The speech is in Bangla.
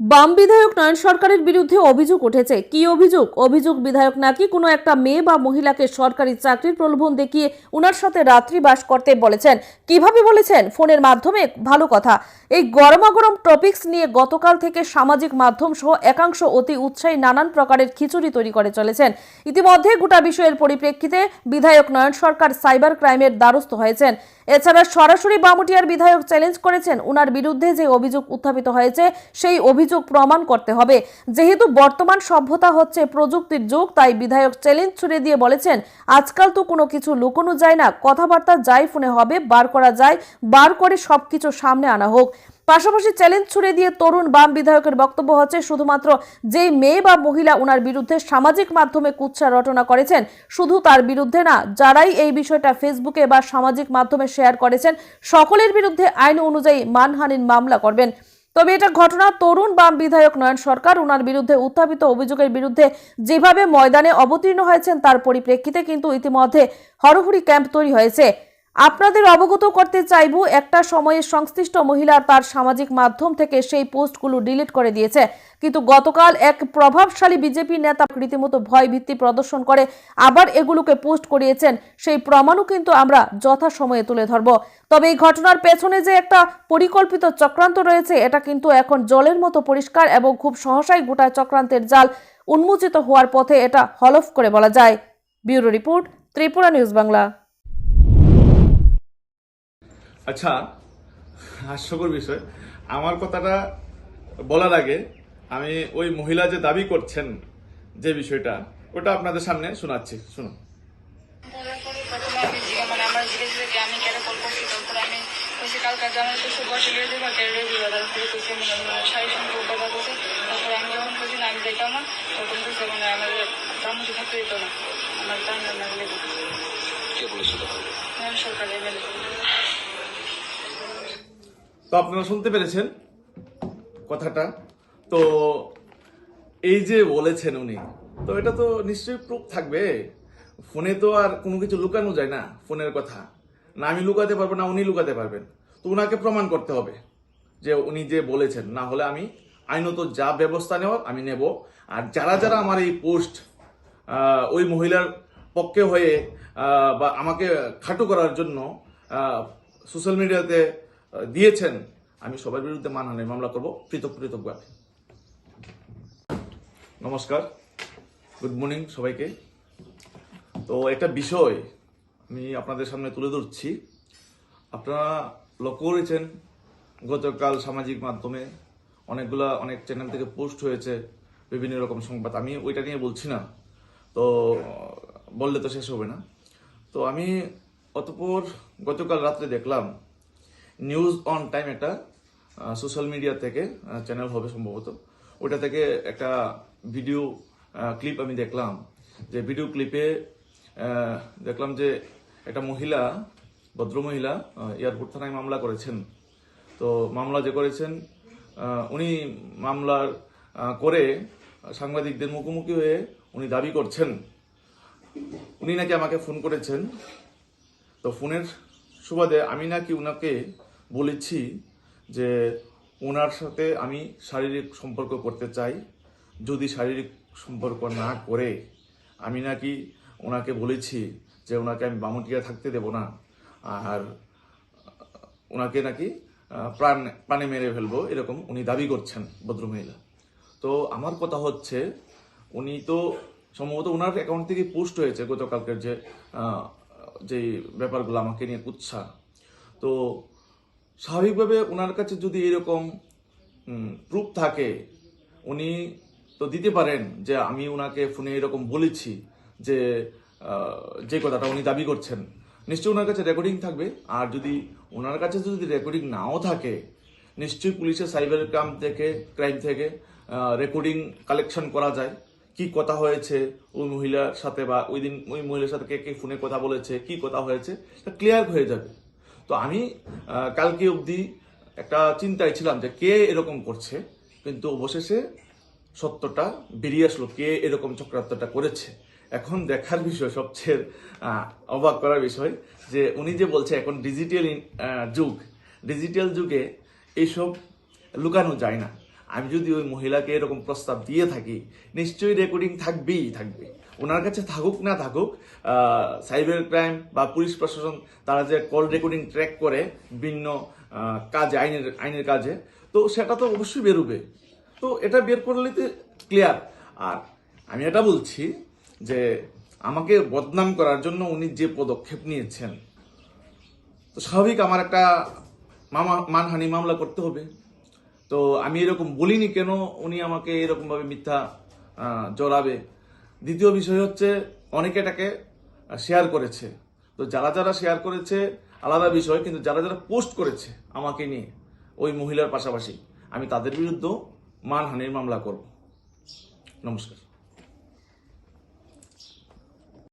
বাম বিধায়ক নয়ন সরকারের বিরুদ্ধে অভিযোগ উঠেছে। কি অভিযোগ? অভিযোগ, বিধায়ক নাকি কোনো একটা মেয়ে বা মহিলাকে সরকারি চাকরির প্রলোভন দেখিয়ে উনার সাথে রাত্রি বাস করতে বলেছেন? কীভাবে বলেছেন? ফোনের মাধ্যমে? ভালো কথা। এই গরমাগরম টপিকস নিয়ে গতকাল থেকে সামাজিক মাধ্যম সহ একাংশ অতি উৎসাহী নানান প্রকারের খিচুড়ি তৈরি করে চলেছেন। ইতিমধ্যে গোটা বিষয়ের পরিপ্রেক্ষিতে বিধায়ক নয়ন সরকার সাইবার ক্রাইমের দ্বারস্থ হয়েছেন। এছাড়া সরাসরি বামুটিয়ার বিধায়ক চ্যালেঞ্জ করেছেন। উনার বিরুদ্ধে যে অভিযোগ উত্থাপিত হয়েছে, সেই অভিযোগ প্রমাণ করতে হবে। যেহেতু বর্তমান সভ্যতা হচ্ছে প্রযুক্তির যুগ, তাই বিধায়ক চ্যালেঞ্জ ছুড়ে দিয়ে বলেছেন, আজকাল তো কোনো কিছু লুকোনো যায় না, কথাবার্তা যাই ফোনে হবে, বার করা যায়, বার করে সবকিছু সামনে আনা হোক। পাশাপাশি চ্যালেঞ্জ ছুড়ে দিয়ে তরুণ বাম বিধায়কের বক্তব্য হচ্ছে, শুধুমাত্র যেই মেয়ে বা মহিলা ওনার বিরুদ্ধে সামাজিক মাধ্যমে কুৎসা রটনা করেছেন, শুধু তার বিরুদ্ধে না, যারাই এই বিষয়টা ফেসবুকে বা সামাজিক মাধ্যমে শেয়ার করেছেন, সকলের বিরুদ্ধে আইন অনুযায়ী মানহানির মামলা করবেন। তবে এটা ঘটনা তরুণ বাম বিধায়ক নয়ন সরকার। ওনার বিরুদ্ধে উত্থাপিত অভিযোগের বিরুদ্ধে যেভাবে ময়দানে অবতীর্ণ হয়েছেন তার পরিপ্রেক্ষিতে কিন্তু ইতিমধ্যে হরহুরি ক্যাম্প তৈরি হয়েছে। আপনাদের অবগত করতে চাইব, একটা সময়ে সংশ্লিষ্ট মহিলা তার সামাজিক মাধ্যম থেকে সেই পোস্টগুলো ডিলিট করে দিয়েছে। কিন্তু গতকাল এক প্রভাবশালী বিজেপি নেতা রীতিমতো ভয় ভিত্তি প্রদর্শন করে, আবার এগুলোকে পোস্ট করিয়েছেন। সেই প্রমাণও কিন্তু আমরা যথাসময়ে তুলে ধরব। তবে এই ঘটনার পেছনে যে একটা পরিকল্পিত চক্রান্ত রয়েছে, এটা কিন্তু এখন জলের মতো পরিষ্কার এবং খুব সহসাই গোটা চক্রান্তের জাল উন্মোচিত হওয়ার পথে এটা হলফ করে বলা যায়। Bureau report Tripura news Bangla. আচ্ছা হাস্যকর বিষয়। আমার কথাটা বলার আগে আমি ওই মহিলা যে দাবি করছেন যে বিষয়টা ওটা আপনাদের সামনে শোনাচ্ছি। শুনুন। আমার জিজ্ঞেস যে আমি কেন কল করছি তারপরে আমি বলছি কালকে জানার তো আপনারা শুনতে পেরেছেন কথাটা। তো এই যে বলেছেন উনি, তো এটা তো নিশ্চয়ই প্রুফ থাকবে। ফোনে তো আর কোনো কিছু লুকানো যায় না, ফোনের কথা। না আমি লুকাতে পারব, না উনি লুকাতে পারবেন। তো উনাকে প্রমাণ করতে হবে যে উনি যে বলেছেন, না হলে আমি আইনত যা ব্যবস্থা নেওয়ার আমি নেব। আর যারা যারা আমার এই পোস্ট ওই মহিলার পক্ষে হয়ে বা আমাকে খাটো করার জন্য সোশ্যাল মিডিয়াতে দিয়েছেন, আমি সবার বিরুদ্ধে মানহানির মামলা করব পৃথক পৃথকভাবে নমস্কার গুড মর্নিং সবাইকে। তো একটা বিষয় আমি আপনাদের সামনে তুলে ধরছি। আপনারা লক্ষ্য করেছেন, গতকাল সামাজিক মাধ্যমে অনেকগুলা, অনেক চ্যানেল থেকে পোস্ট হয়েছে বিভিন্ন রকম সংবাদ। আমি ওইটা নিয়ে বলছি না, তো বললে তো শেষ হবে না। তো আমি অতপর গতকাল রাত্রে দেখলাম নিউজ অন টাইম একটা সোশ্যাল মিডিয়া থেকে চ্যানেল হবে সম্ভবত। ওটা থেকে একটা ভিডিও ক্লিপ আমি দেখলাম। যে ভিডিও ক্লিপে দেখলাম যে একটা মহিলা, ভদ্রমহিলা এয়ারপোর্ট থানায় মামলা করেছেন। তো মামলা যে করেছেন উনি মামলার করে সাংবাদিকদের মুখোমুখি হয়ে উনি দাবি করছেন। উনি নাকি আমাকে ফোন করেছেন। তো ফোনের সুবাদে আমি নাকি উনাকে বলেছি যে ওনার সাথে আমি শারীরিক সম্পর্ক করতে চাই। যদি শারীরিক সম্পর্ক না করে, আমি নাকি ওনাকে বলেছি যে ওনাকে আমি বামুটিয়া থাকতে দেব না। আর ওনাকে নাকি প্রাণ, প্রাণে মেরে ফেলব এরকম উনি দাবি করছেন ভদ্রমহিলা। তো আমার কথা হচ্ছে, উনি তো সম্ভবত ওনার অ্যাকাউন্ট থেকে পোস্ট হয়েছে গতকালকের যে যে ব্যাপারগুলো আমাকে নিয়ে কুৎসা। তো স্বাভাবিকভাবে ওনার কাছে যদি এরকম প্রুফ থাকে, উনি তো দিতে পারেন যে আমি ওনাকে ফোনে এরকম বলেছি যে যে কথাটা উনি দাবি করছেন। নিশ্চয়ই ওনার কাছে রেকর্ডিং থাকবে। আর যদি ওনার কাছে যদি রেকর্ডিং নাও থাকে, নিশ্চয়ই পুলিশের সাইবার ক্রাইম থেকে ক্রাইম থেকে রেকর্ডিং কালেকশন করা যায়। কি কথা হয়েছে, ওই মহিলার সাথে বা ওই দিন ওই মহিলার সাথে কে কে ফোনে কথা বলেছে, কি কথা হয়েছে ক্লিয়ার হয়ে যাবে। তো আমি কালকে অবধি একটা চিন্তায় ছিলাম যে কে এরকম করছে, কিন্তু অবশেষে সত্যটা বেরিয়ে আসলো কে এরকম চক্রান্তটা করেছে। এখন দেখার বিষয়, সবচেয়ে অবাক করার বিষয় যে উনি যে বলছে, এখন ডিজিটাল যুগ। ডিজিটাল যুগে এইসব লুকানো যায় না। আমি যদি ওই মহিলাকে এরকম প্রস্তাব দিয়ে থাকি, নিশ্চয়ই রেকর্ডিং থাকবেই থাকবে ওনার কাছে থাকুক না থাকুক সাইবার ক্রাইম বা পুলিশ প্রশাসন তারা যে কল রেকর্ডিং ট্র্যাক করে বিভিন্ন আহ, কাজে আইনের আইনের কাজে তো সেটা তো অবশ্যই বেরোবে। তো এটা বের করলে তো ক্লিয়ার আর আমি এটা বলছি যে আমাকে বদনাম করার জন্য উনি যে পদক্ষেপ নিয়েছেন তো স্বাভাবিক আমার একটা মামা মানহানি মামলা করতে হবে। তো আমি এরকম বলিনি কেন উনি আমাকে এরকমভাবে মিথ্যা জড়াবে? দ্বিতীয় বিষয় হচ্ছে অনেকে এটাকে শেয়ার করেছে। তো যারা যারা শেয়ার করেছে, আলাদা বিষয়, কিন্তু যারা যারা পোস্ট করেছে আমাকে নিয়ে, ওই মহিলার পাশাপাশি, আমি তাদের বিরুদ্ধেও মানহানির মামলা করব। নমস্কার।